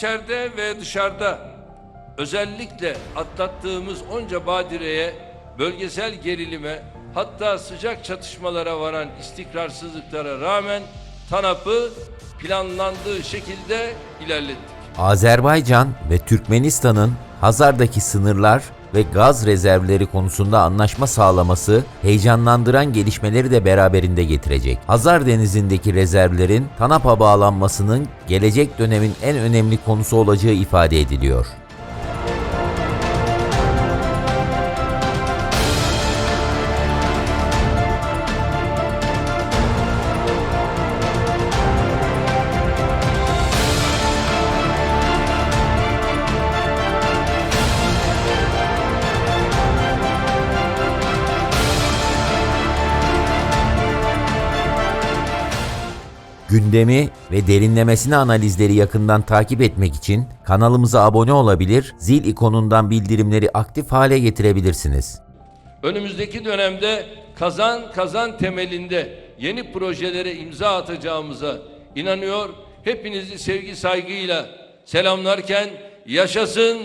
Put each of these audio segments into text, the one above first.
İçeride ve dışarıda özellikle atlattığımız onca badireye, bölgesel gerilime, hatta sıcak çatışmalara varan istikrarsızlıklara rağmen TANAP'ı planlandığı şekilde ilerlettik. Azerbaycan ve Türkmenistan'ın Hazar'daki sınırlar ve gaz rezervleri konusunda anlaşma sağlaması heyecanlandıran gelişmeleri de beraberinde getirecek. Hazar Denizi'ndeki rezervlerin TANAP'a bağlanmasının gelecek dönemin en önemli konusu olacağı ifade ediliyor. Gündemi ve derinlemesine analizleri yakından takip etmek için kanalımıza abone olabilir, zil ikonundan bildirimleri aktif hale getirebilirsiniz. Önümüzdeki dönemde kazan kazan temelinde yeni projelere imza atacağımıza inanıyor. Hepinizi sevgi saygıyla selamlarken yaşasın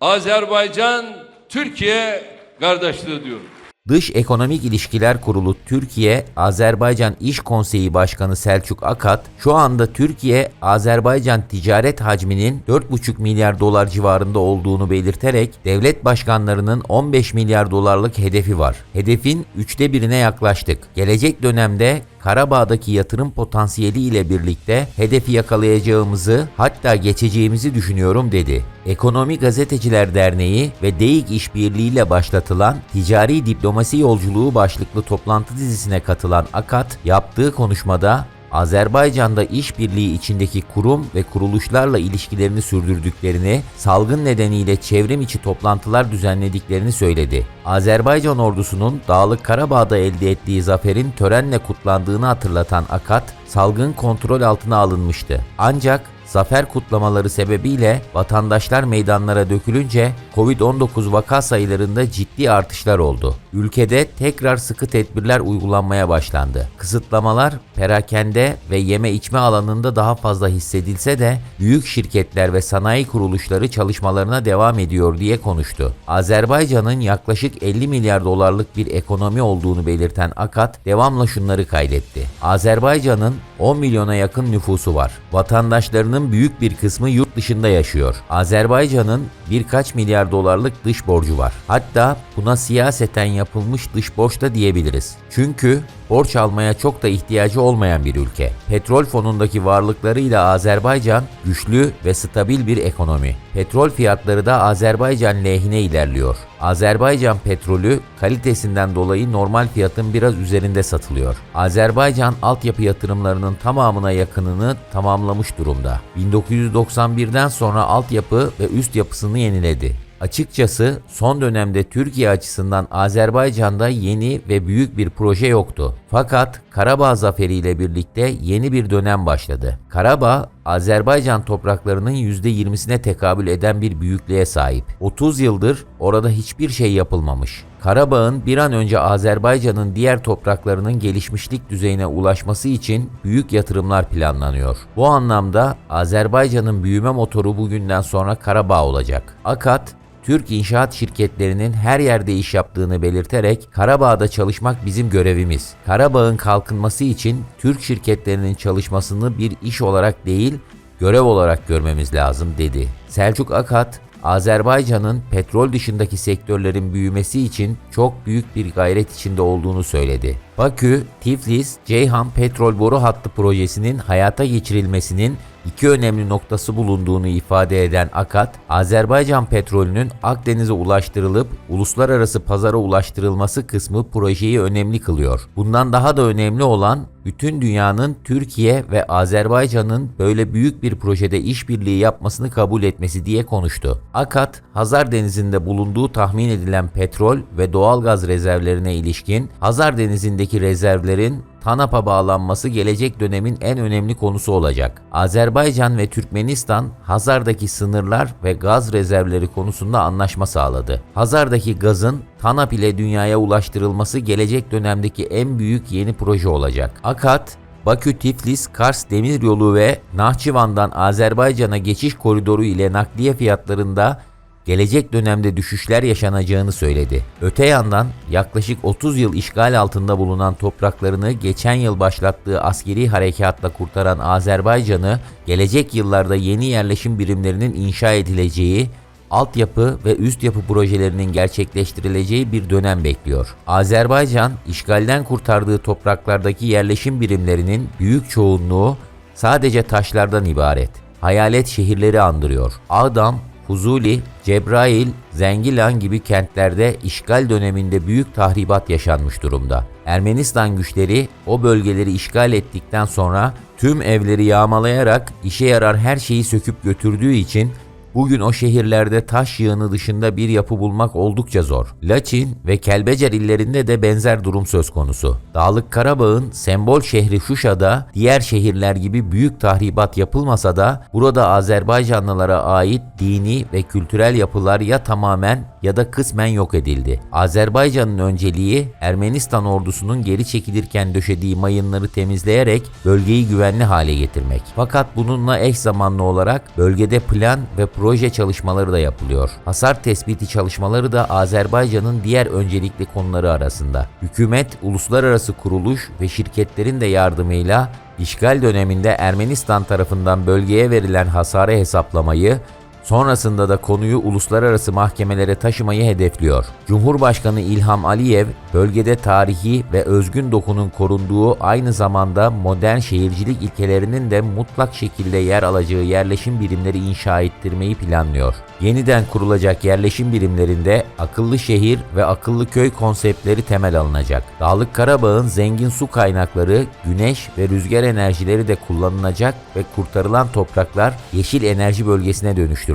Azerbaycan Türkiye kardeşliği diyorum. Dış Ekonomik İlişkiler Kurulu Türkiye Azerbaycan İş Konseyi Başkanı Selçuk Akat şu anda Türkiye Azerbaycan ticaret hacminin 4,5 milyar dolar civarında olduğunu belirterek devlet başkanlarının 15 milyar dolarlık hedefi var. Hedefin üçte birine yaklaştık. Gelecek dönemde Karabağ'daki yatırım potansiyeli ile birlikte hedefi yakalayacağımızı hatta geçeceğimizi düşünüyorum dedi. Ekonomi Gazeteciler Derneği ve DEİK işbirliğiyle başlatılan Ticari Diplomasi Yolculuğu başlıklı toplantı dizisine katılan Akat yaptığı konuşmada Azerbaycan'da işbirliği içindeki kurum ve kuruluşlarla ilişkilerini sürdürdüklerini, salgın nedeniyle çevrim içi toplantılar düzenlediklerini söyledi. Azerbaycan ordusunun Dağlık Karabağ'da elde ettiği zaferin törenle kutlandığını hatırlatan Akat, salgın kontrol altına alınmıştı. Ancak zafer kutlamaları sebebiyle vatandaşlar meydanlara dökülünce Covid-19 vaka sayılarında ciddi artışlar oldu. Ülkede tekrar sıkı tedbirler uygulanmaya başlandı. Kısıtlamalar perakende ve yeme içme alanında daha fazla hissedilse de büyük şirketler ve sanayi kuruluşları çalışmalarına devam ediyor diye konuştu. Azerbaycan'ın yaklaşık 50 milyar dolarlık bir ekonomi olduğunu belirten Akat devamla şunları kaydetti. Azerbaycan'ın 10 milyona yakın nüfusu var. Vatandaşlarının büyük bir kısmı yurt dışında yaşıyor. Azerbaycan'ın birkaç milyar dolarlık dış borcu var. Hatta buna siyaseten yapılmış dış borç da diyebiliriz. Çünkü borç almaya çok da ihtiyacı olmayan bir ülke. Petrol fonundaki varlıklarıyla Azerbaycan güçlü ve stabil bir ekonomi. Petrol fiyatları da Azerbaycan lehine ilerliyor. Azerbaycan petrolü kalitesinden dolayı normal fiyatın biraz üzerinde satılıyor. Azerbaycan altyapı yatırımlarının tamamına yakınını tamamlamış durumda. 1991'den sonra altyapı ve üst yapısını yeniledi. Açıkçası son dönemde Türkiye açısından Azerbaycan'da yeni ve büyük bir proje yoktu. Fakat Karabağ zaferiyle birlikte yeni bir dönem başladı. Karabağ, Azerbaycan topraklarının %20'sine tekabül eden bir büyüklüğe sahip. 30 yıldır orada hiçbir şey yapılmamış. Karabağ'ın bir an önce Azerbaycan'ın diğer topraklarının gelişmişlik düzeyine ulaşması için büyük yatırımlar planlanıyor. Bu anlamda Azerbaycan'ın büyüme motoru bugünden sonra Karabağ olacak. Akat, Türk inşaat şirketlerinin her yerde iş yaptığını belirterek Karabağ'da çalışmak bizim görevimiz. Karabağ'ın kalkınması için Türk şirketlerinin çalışmasını bir iş olarak değil, görev olarak görmemiz lazım dedi. Selçuk Akat, Azerbaycan'ın petrol dışındaki sektörlerin büyümesi için çok büyük bir gayret içinde olduğunu söyledi. Bakü, Tiflis, Ceyhan petrol boru hattı projesinin hayata geçirilmesinin iki önemli noktası bulunduğunu ifade eden Akat, Azerbaycan petrolünün Akdeniz'e ulaştırılıp uluslararası pazara ulaştırılması kısmı projeyi önemli kılıyor. Bundan daha da önemli olan bütün dünyanın Türkiye ve Azerbaycan'ın böyle büyük bir projede işbirliği yapmasını kabul etmesi diye konuştu. Akat, Hazar Denizi'nde bulunduğu tahmin edilen petrol ve doğalgaz rezervlerine ilişkin Hazar Denizi'ndeki rezervlerin TANAP'a bağlanması gelecek dönemin en önemli konusu olacak. Azerbaycan ve Türkmenistan, Hazar'daki sınırlar ve gaz rezervleri konusunda anlaşma sağladı. Hazar'daki gazın TANAP ile dünyaya ulaştırılması gelecek dönemdeki en büyük yeni proje olacak. Akat, Bakü-Tiflis-Kars demiryolu ve Nahçıvan'dan Azerbaycan'a geçiş koridoru ile nakliye fiyatlarında gelecek dönemde düşüşler yaşanacağını söyledi. Öte yandan yaklaşık 30 yıl işgal altında bulunan topraklarını geçen yıl başlattığı askeri harekatla kurtaran Azerbaycan'ı gelecek yıllarda yeni yerleşim birimlerinin inşa edileceği altyapı ve üst yapı projelerinin gerçekleştirileceği bir dönem bekliyor. Azerbaycan, işgalden kurtardığı topraklardaki yerleşim birimlerinin büyük çoğunluğu sadece taşlardan ibaret. Hayalet şehirleri andırıyor. Ağdam, Fuzuli, Cebrail, Zengilan gibi kentlerde işgal döneminde büyük tahribat yaşanmış durumda. Ermenistan güçleri o bölgeleri işgal ettikten sonra tüm evleri yağmalayarak işe yarar her şeyi söküp götürdüğü için Bugün o şehirlerde taş yığını dışında bir yapı bulmak oldukça zor. Laçin ve Kelbecer illerinde de benzer durum söz konusu. Dağlık Karabağ'ın sembol şehri Şuşa'da diğer şehirler gibi büyük tahribat yapılmasa da burada Azerbaycanlılara ait dini ve kültürel yapılar ya tamamen ya da kısmen yok edildi. Azerbaycan'ın önceliği Ermenistan ordusunun geri çekilirken döşediği mayınları temizleyerek bölgeyi güvenli hale getirmek. Fakat bununla eş zamanlı olarak bölgede plan ve proje çalışmaları da yapılıyor. Hasar tespiti çalışmaları da Azerbaycan'ın diğer öncelikli konuları arasında. Hükümet, uluslararası kuruluş ve şirketlerin de yardımıyla işgal döneminde Ermenistan tarafından bölgeye verilen hasarı hesaplamayı Sonrasında da konuyu uluslararası mahkemelere taşımayı hedefliyor. Cumhurbaşkanı İlham Aliyev, bölgede tarihi ve özgün dokunun korunduğu aynı zamanda modern şehircilik ilkelerinin de mutlak şekilde yer alacağı yerleşim birimleri inşa ettirmeyi planlıyor. Yeniden kurulacak yerleşim birimlerinde akıllı şehir ve akıllı köy konseptleri temel alınacak. Dağlık Karabağ'ın zengin su kaynakları, güneş ve rüzgar enerjileri de kullanılacak ve kurtarılan topraklar yeşil enerji bölgesine dönüştürülecek.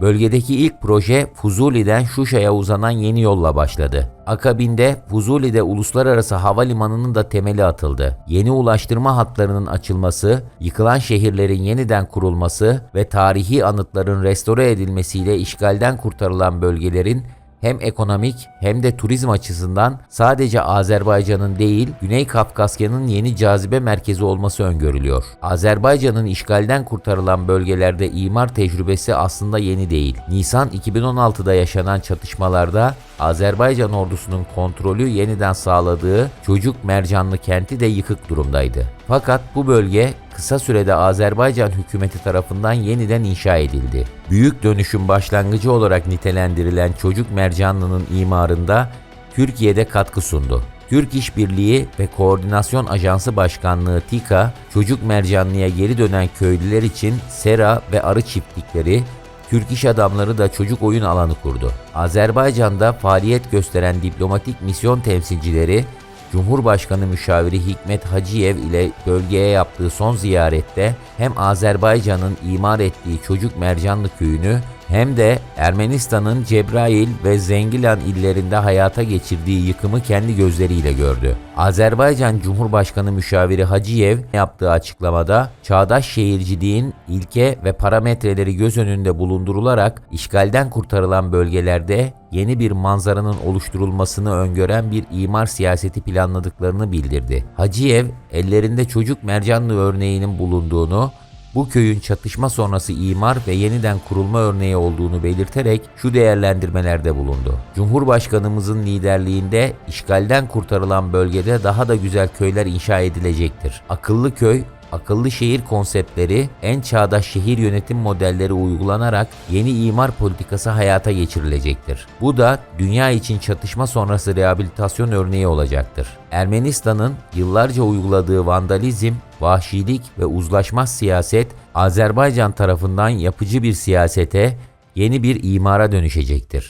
Bölgedeki ilk proje Fuzuli'den Şuşa'ya uzanan yeni yolla başladı. Akabinde Fuzuli'de uluslararası havalimanının da temeli atıldı. Yeni ulaştırma hatlarının açılması, yıkılan şehirlerin yeniden kurulması ve tarihi anıtların restore edilmesiyle işgalden kurtarılan bölgelerin hem ekonomik hem de turizm açısından sadece Azerbaycan'ın değil, Güney Kafkasya'nın yeni cazibe merkezi olması öngörülüyor. Azerbaycan'ın işgalden kurtarılan bölgelerde imar tecrübesi aslında yeni değil. Nisan 2016'da yaşanan çatışmalarda Azerbaycan ordusunun kontrolü yeniden sağladığı Çocuk Mercanlı kenti de yıkık durumdaydı. Fakat bu bölge kısa sürede Azerbaycan hükümeti tarafından yeniden inşa edildi. Büyük dönüşüm başlangıcı olarak nitelendirilen Çocuk Mercanlı'nın imarında Türkiye'de katkı sundu. Türk İşbirliği ve Koordinasyon Ajansı Başkanlığı TİKA, Çocuk Mercanlı'ya geri dönen köylüler için sera ve arı çiftlikleri, Türk iş adamları da çocuk oyun alanı kurdu. Azerbaycan'da faaliyet gösteren diplomatik misyon temsilcileri Cumhurbaşkanı müşaviri Hikmet Hacıyev ile bölgeye yaptığı son ziyarette hem Azerbaycan'ın imar ettiği Çocuk Mercanlı köyünü hem de Ermenistan'ın Cebrail ve Zengilan illerinde hayata geçirdiği yıkımı kendi gözleriyle gördü. Azerbaycan Cumhurbaşkanı müşaviri Hacıyev yaptığı açıklamada çağdaş şehirciliğin ilke ve parametreleri göz önünde bulundurularak işgalden kurtarılan bölgelerde yeni bir manzaranın oluşturulmasını öngören bir imar siyaseti planladıklarını bildirdi. Hacıyev ellerinde çocuk mercanlı örneğinin bulunduğunu bu köyün çatışma sonrası imar ve yeniden kurulma örneği olduğunu belirterek şu değerlendirmelerde bulundu. Cumhurbaşkanımızın liderliğinde işgalden kurtarılan bölgede daha da güzel köyler inşa edilecektir. Akıllı köy akıllı şehir konseptleri, en çağdaş şehir yönetim modelleri uygulanarak yeni imar politikası hayata geçirilecektir. Bu da dünya için çatışma sonrası rehabilitasyon örneği olacaktır. Ermenistan'ın yıllarca uyguladığı vandalizm, vahşilik ve uzlaşmaz siyaset Azerbaycan tarafından yapıcı bir siyasete, yeni bir imara dönüşecektir.